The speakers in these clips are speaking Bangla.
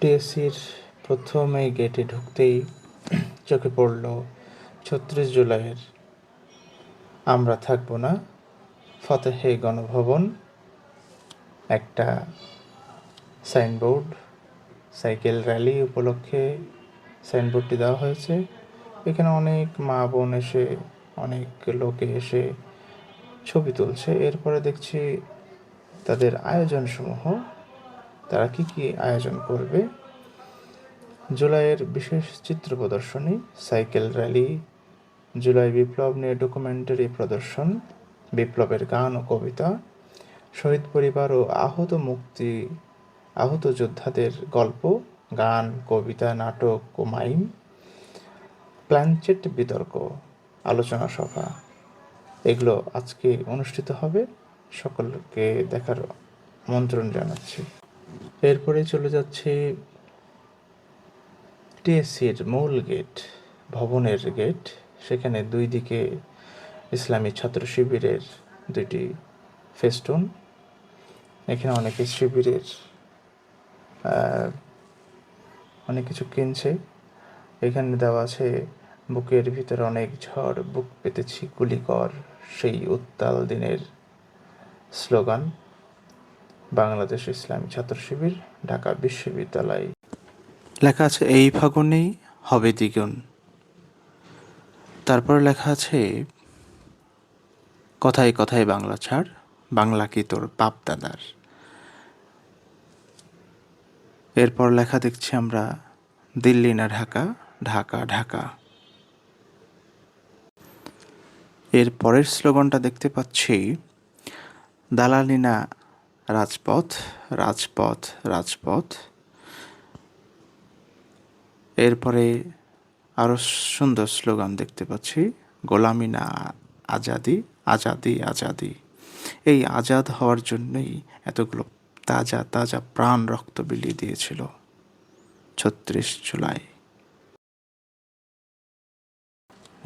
টিএসসির প্রথম গেটে ঢুকতেই চোখে পড়ল, ছত্রিশ জুলাইয়ের আমরা থাকব না, ফতেহে গণভবন, একটা সাইনবোর্ড, সাইকেল র্যালি উপলক্ষে সাইনবোর্ডটি দেওয়া হয়েছে। এখানে অনেক মা বোন এসে, অনেক লোকে এসে ছবি তুলছে। এরপরে দেখছি তাদের আয়োজনসমূহ তারা কি কি আয়োজন করবে? জুলাইয়ের বিশেষ চিত্র প্রদর্শনী, সাইকেল র্যালি, জুলাই বিপ্লব নিয়ে ডকুমেন্টারি প্রদর্শন, বিপ্লবের গান ও কবিতা, শহীদ পরিবার ও আহত মুক্তি, আহত যোদ্ধাদের গল্প, গান, কবিতা, নাটক ও মাইম, প্ল্যানচেট বিতর্ক, আলোচনা সভা। এগুলো আজকে অনুষ্ঠিত হবে। সকলকে দেখার আমন্ত্রণ জানাচ্ছি। এরপরে চলে যাচ্ছে টিএসসির মূল গেট, ভবনের গেট। সেখানে দুই দিকে ইসলামী ছাত্র শিবিরের দুইটি ফেস্টুন। এখানে অনেকে শিবিরের অনেক কিছু কিনছে। এখানে দেওয়া আছে, বুকের ভিতরে অনেক ঝড়, বুক পেতেছি গুলি কর সেই উত্তাল দিনের স্লোগান। বাংলাদেশ ইসলামী ছাত্র শিবির, ঢাকা বিশ্ববিদ্যালয়। লেখা আছে এই ফাগুনেই হবে দ্বিগুণ। তারপর লেখা আছে, কথায় কথায় বাংলা ছাড়, বাংলা কি তোর বাপ দাদার? এরপর লেখা দেখছি আমরা, দিল্লি না ঢাকা ঢাকা ঢাকা। এর পরের স্লোগানটা দেখতে পাচ্ছি, দালালি না রাজপথ রাজপথ রাজপথ। এরপরে আরও সুন্দর স্লোগান দেখতে পাচ্ছি, গোলামি না আজাদি আজাদি আজাদি। এই আজাদ হওয়ার জন্যই এতগুলো তাজা তাজা প্রাণ রক্ত বিলিয়ে দিয়েছিল। ছত্রিশ জুলাই।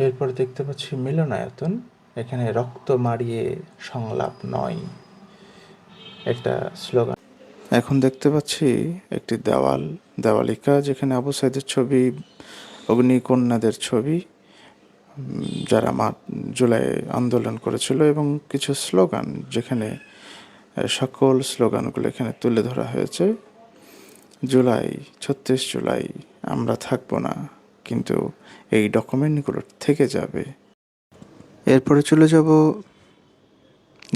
এরপর দেখতে পাচ্ছি মিলনায়তন, এখানে রক্ত মারিয়ে সংলাপ নয়। একটা স্লোগান। এখন দেখতে পাচ্ছি একটি দেওয়াল, দেওয়ালিকা, যেখানে আবু সাইদের ছবি, অগ্নিকন্যাদের ছবি যারা মা, জুলাই আন্দোলন করেছিল, এবং কিছু স্লোগান যেখানে সকল স্লোগানগুলো এখানে তুলে ধরা হয়েছে। জুলাই, ছত্রিশ জুলাই, আমরা থাকব না, কিন্তু এই ডকুমেন্টগুলো থেকে যাবে। এরপরে চলে যাব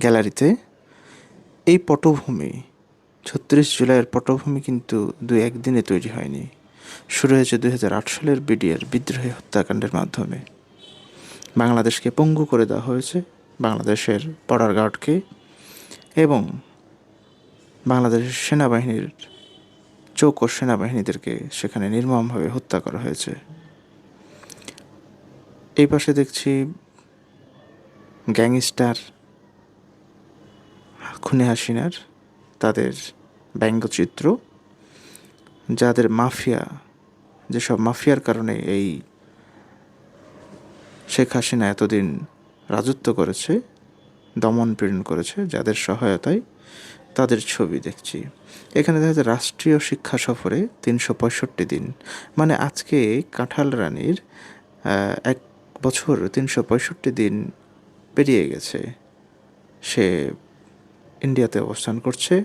গ্যালারিতে। এই পটভূমি, ছত্রিশ জুলাইয়ের পটভূমি কিন্তু দু একদিনে তৈরি হয়নি। শুরু হয়েছে দুই হাজার আট সালের বিডিআর বিদ্রোহী হত্যাকাণ্ডের মাধ্যমে। বাংলাদেশকে পঙ্গু করে দেওয়া হয়েছে বাংলাদেশের বর্ডার গার্ডকে এবং বাংলাদেশের সেনাবাহিনীর ও সেনাবাহিনীদেরকে সেখানে নির্মমভাবে হত্যা করা হয়েছে। এই পাশে দেখছি গ্যাংস্টার খুনে হাসিনার তাদের ব্যঙ্গচিত্র, যাদের মাফিয়া, যেসব মাফিয়ার কারণে এই শেখ হাসিনা এতদিন রাজত্ব করেছে, দমন পীড়ন করেছে, যাদের সহায়তায় তাদের ছবি দেখছি। এখানে দেখা যায় রাষ্ট্রীয় শিক্ষা সফরে তিনশো পঁয়ষট্টি দিন। মানে আজকে কাঁঠাল রানীর এক বছর তিনশো পঁয়ষট্টি দিন পেরিয়ে গেছে। সে ইন্ডিয়াতে অবস্থান করছে,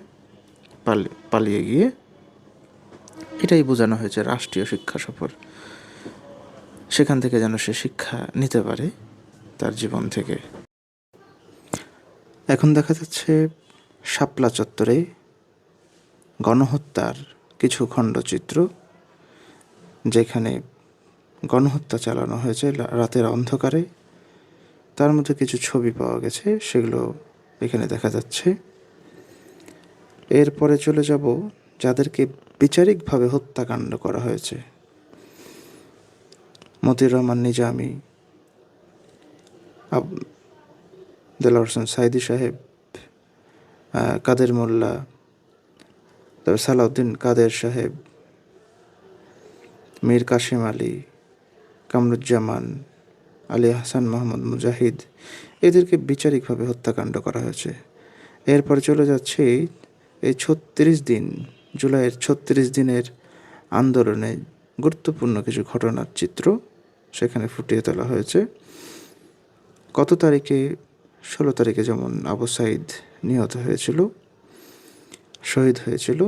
পালি- পালিয়ে গিয়ে। এটাই বোঝানো হয়েছে রাষ্ট্রীয় শিক্ষা সফর। সেখান থেকে যেন সে শিক্ষা নিতে পারে তার জীবন থেকে। এখন দেখা যাচ্ছে শাপলা চত্বরে গণহত্যার কিছু খণ্ডচিত্র, যেখানে গণহত্যা চালানো হয়েছে রাতের অন্ধকারে। তার মধ্যে কিছু ছবি পাওয়া গেছে, সেগুলো এখানে দেখা যাচ্ছে। এরপরে চলে যাব যাদেরকে বিচারিকভাবে হত্যাকাণ্ড করা হয়েছে। মতিউর রহমান নিজামি দেলোয়ার হোসেন সাইদি সাহেব কাদের মোল্লা তারপর সালাউদ্দিন কাদের সাহেব, মীর কাশিম আলী, কামরুজ্জামান, আলী হাসান মোহাম্মদ মুজাহিদ এদেরকে বিচারিকভাবে হত্যাকাণ্ড করা হয়েছে। এরপর চলে যাচ্ছে এই ছত্রিশ দিন, জুলাইয়ের ছত্রিশ দিনের আন্দোলনে গুরুত্বপূর্ণ কিছু ঘটনার চিত্র সেখানে ফুটিয়ে তোলা হয়েছে। কত তারিখে? ষোলো তারিখে যেমন আবু সাইদ নিহত হয়েছিল, শহীদ হয়েছিল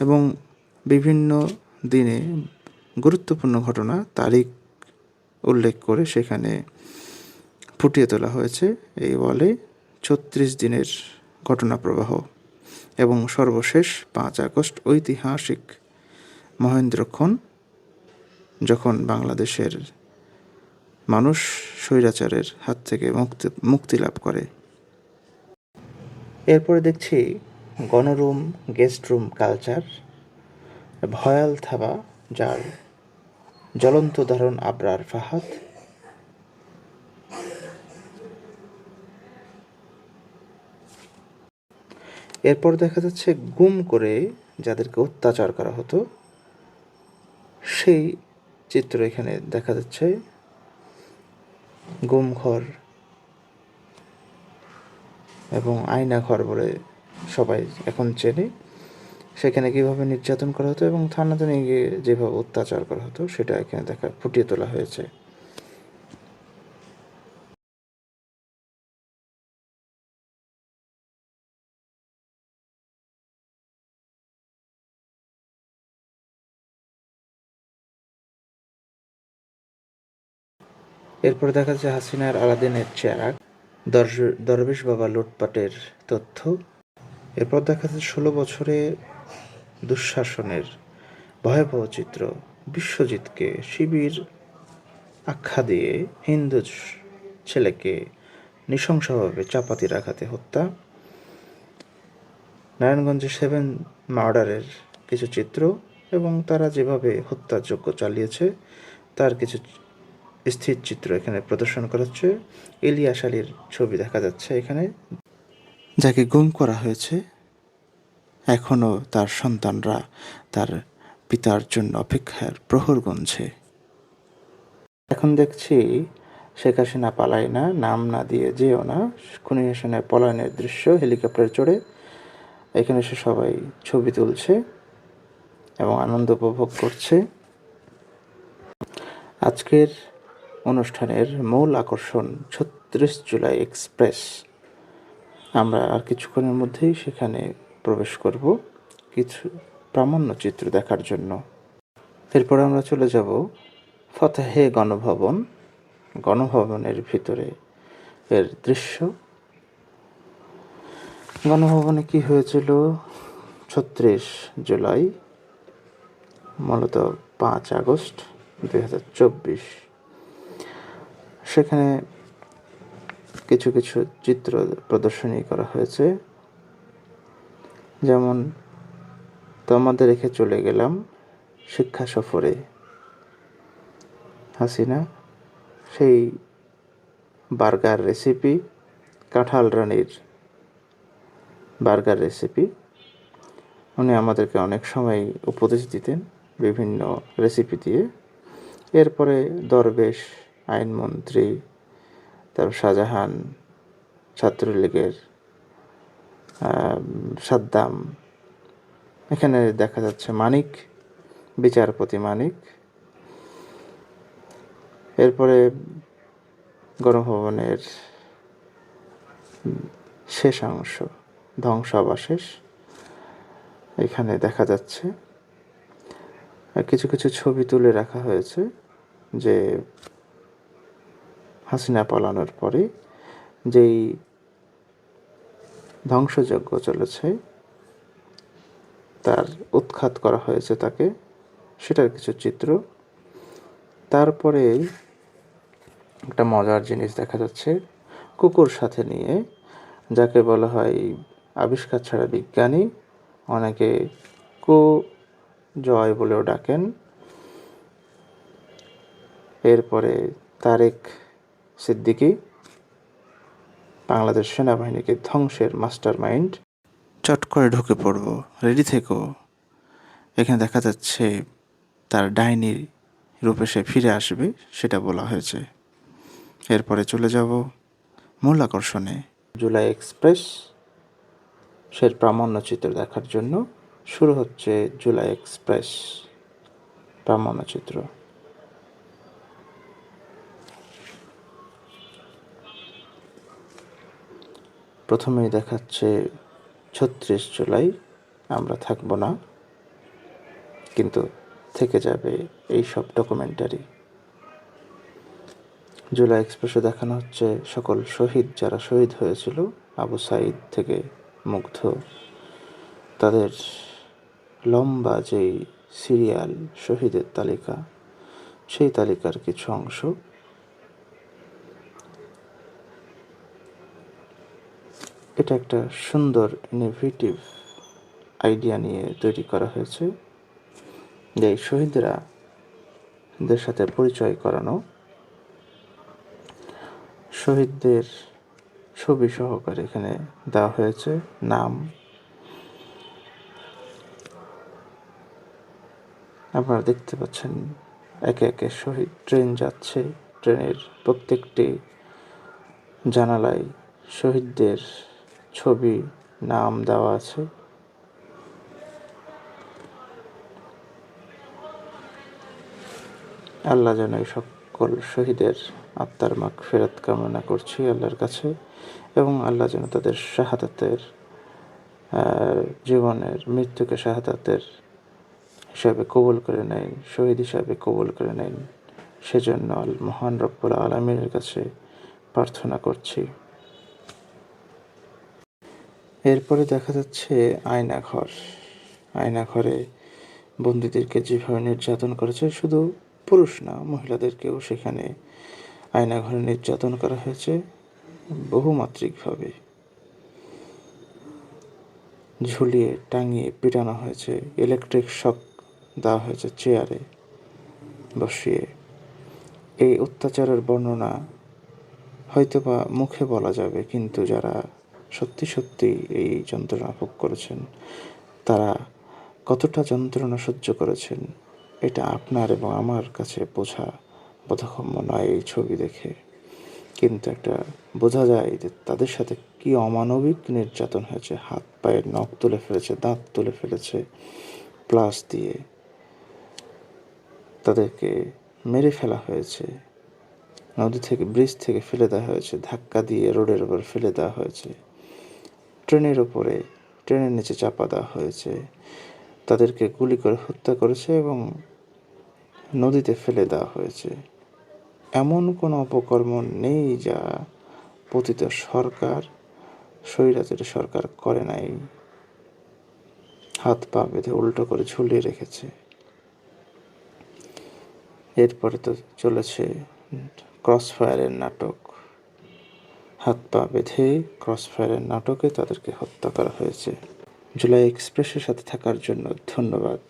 এবং বিভিন্ন দিনে গুরুত্বপূর্ণ ঘটনা তারিখ উল্লেখ করে সেখানে ফুটিয়ে তোলা হয়েছে এই বলে ছত্রিশ দিনের ঘটনা প্রবাহ এবং সর্বশেষ পাঁচ আগস্ট ঐতিহাসিক মহেন্দ্রক্ষণ যখন বাংলাদেশের মানুষ স্বৈরাচারের হাত থেকে মুক্তি মুক্তি লাভ করে। এরপরে দেখছি গণরুম, গেস্ট রুম কালচার, ভয়াল থাবা, যার জ্বলন্ত ধারণ আবরার ফাহাদ। এরপর দেখা যাচ্ছে গুম করে যাদেরকে অত্যাচার করা হতো, সেই চিত্র এখানে দেখা যাচ্ছে। গুমঘর এবং আয়না ঘর বলে সবাই এখন চেনে। সেখানে কীভাবে নির্যাতন করা হতো এবং থানাতে নিয়ে গিয়ে যেভাবে অত্যাচার করা হতো, সেটা এখানে দেখা, ফুটিয়ে তোলা হয়েছে। এরপরে দেখা যাচ্ছে হাসিনার আলাদিনের দর্শ- দরবেশ বাবা লুটপাটের তথ্য। এরপর দেখা যাচ্ছে ষোলো বছরে দুঃশাসনের ভয়াবহ চিত্র। বিশ্বজিৎকে শিবির আখ্যা দিয়ে হিন্দু ছেলেকে নৃশংসভাবে চাপাতির আঘাতে হত্যা। নারায়ণগঞ্জে সেভেন মার্ডারের কিছু চিত্র এবং তারা যেভাবে হত্যাযজ্ঞ চালিয়েছে, তার কিছু স্থির চিত্র এখানে প্রদর্শন করা হচ্ছে। ইলিয়াস আলীর ছবি দেখা যাচ্ছে এখানে। যাকে গুম করা হয়েছে এখনও তার সন্তানরা তার পিতার জন্য অপেক্ষার প্রহর গুনছে। এখন দেখছি শেখ হাসিনা পালায় না, নাম না দিয়ে যেও না। খুনি হাসিনার পলায়নের দৃশ্য, হেলিকপ্টারে চড়ে এখানে সে সবাই ছবি তুলছে এবং আনন্দ উপভোগ করছে। আজকের অনুষ্ঠানের মূল আকর্ষণ ছত্রিশ জুলাই এক্সপ্রেস। আমরা আর কিছুক্ষণের মধ্যেই সেখানে প্রবেশ করব কিছু প্রামাণ্য চিত্র দেখার জন্য। এরপর আমরা চলে যাব ফতেহে গণভবন। গণভবনের ভিতরে এর দৃশ্য। গণভবনে কি হয়েছিল? ছত্রিশ জুলাই, মূলত পাঁচ আগস্ট দুই হাজার চব্বিশ। সেখানে কিছু কিছু চিত্র প্রদর্শনী করা হয়েছে। যেমন, তোমাদের রেখে চলে গেলাম শিক্ষা সফরে। হাসিনা, সেই বার্গার রেসিপি, কাঁঠাল রানীর বার্গার রেসিপি। উনি আমাদেরকে অনেক সময় উপদেশ দিতেন বিভিন্ন রেসিপি দিয়ে। এরপরে দরবেশ আইনমন্ত্রী তারপর শাহজাহান ছাত্রলীগের সাদ্দাম। এখানে দেখা যাচ্ছে মানিক, বিচারপতি মানিক। এরপরে গণভবনের শেষাংশ ধ্বংসাবশেষ। এখানে দেখা যাচ্ছে কিছু কিছু ছবি তুলে রাখা হয়েছে যে হাসিনা পালানোর পরে যেই ধ্বংসযজ্ঞ চলেছে, তার উৎখাত করা হয়েছে তাকে, সেটার কিছু চিত্র। তারপরে একটা মজার জিনিস দেখা যাচ্ছে, কুকুর সাথে নিয়ে, যাকে বলা হয় আবিষ্কার ছাড়া বিজ্ঞানী, অনেকে কু জয় বলেও ডাকেন। এরপরে তারেক সিদ্দিকী বাংলাদেশ সেনাবাহিনীকে ধ্বংসের মাস্টার মাইন্ড চট করে ঢুকে পড়ব রেডি থেকো। এখানে দেখা যাচ্ছে তার ডাইনি রূপে সে ফিরে আসবে সেটা বলা হয়েছে। এরপরে চলে যাব মূল আকর্ষণে। জুলাই এক্সপ্রেস সের প্রামাণ্য চিত্র দেখার জন্য শুরু হচ্ছে জুলাই এক্সপ্রেস প্রামাণ্যচিত্র প্রথমেই দেখাচ্ছে ছত্রিশ জুলাই, আমরা থাকব না। কিন্তু থেকে যাবে এই সব ডকুমেন্টারি জুলাই এক্সপ্রেসে দেখানো হচ্ছে সকল শহীদ যারা শহীদ হয়েছিল, আবু সাইদ থেকে মুগ্ধ। তাদের লম্বা যেই সিরিয়াল শহীদের তালিকা, সেই তালিকার কিছু অংশ এটা একটা সুন্দর ইনোভেটিভ আইডিয়া নিয়ে তৈরি করা হয়েছে। যে শহীদরা দের সাথে পরিচয় করানো। শহীদদের ছবি সহকারে এখানে দেওয়া হয়েছে। নাম। আপনারা দেখতে পাচ্ছেন, একে একে শহীদ ট্রেন যাচ্ছে। ট্রেনের প্রত্যেকটি জানালায় শহীদদের ছবি, নাম দেওয়া আছে। আল্লাহ যেন এই সকল শহীদের আত্মার মাগ ফেরত কামনা করছি আল্লাহর কাছে এবং আল্লাহ যেন তাদের শাহাদাতের জীবনের মৃত্যুকে শাহাদাতের হিসাবে কবুল করে নেন, শহীদ হিসাবে কবুল করে নেন। সেজন্য আল মহান রব্বুল আলমীর কাছে প্রার্থনা করছি। এরপরে দেখা যাচ্ছে আয়নাঘর। আয়নাঘরে বন্দীদেরকে যেভাবে নির্যাতন করেছে, শুধু পুরুষ না, মহিলাদেরকেও সেখানে আয়নাঘরে নির্যাতন করা হয়েছে বহুমাত্রিকভাবে। ঝুলিয়ে টাঙিয়ে পিটানো হয়েছে, ইলেকট্রিক শক দেওয়া হয়েছে চেয়ারে বসিয়ে। এই অত্যাচারের বর্ণনা হয়তোবা মুখে বলা যাবে, কিন্তু যারা সত্যি সত্যি এই যন্ত্রণা ভোগ করেছেন। তারা কতটা যন্ত্রণা সহ্য করেছেন, এটা আপনার এবং আমার কাছে বোঝা বোধগম্য নয় এই ছবি দেখে। কিন্তু একটা বোঝা যায় যে তাদের সাথে কি অমানবিক নির্যাতন হয়েছে, হাত পায়ের নখ তুলে ফেলেছে, দাঁত তুলে ফেলেছে, প্লাস দিয়ে তাদেরকে মেরে ফেলা হয়েছে, নদী থেকে, ব্রিজ থেকে ফেলে দেওয়া হয়েছে, ধাক্কা দিয়ে রোডের ওপর ফেলে দেওয়া হয়েছে। ট্রেনের ওপরে ট্রেনের নিচে চাপা দেওয়া হয়েছে। তাদেরকে গুলি করে হত্যা করেছে এবং নদীতে ফেলে দেওয়া হয়েছে। এমন কোনো অপকর্ম নেই যা পতিত সরকার, স্বৈরাচারী সরকার করে নাই। হাত পা বেঁধে উল্টো করে ঝুলিয়ে রেখেছে। এরপরে তো চলেছে ক্রস ফায়ারের নাটক। হাত পা বেঁধে ক্রস ফায়ারের নাটকে তাদেরকে হত্যা করা হয়েছে। জুলাই এক্সপ্রেসের সাথে থাকার জন্য ধন্যবাদ।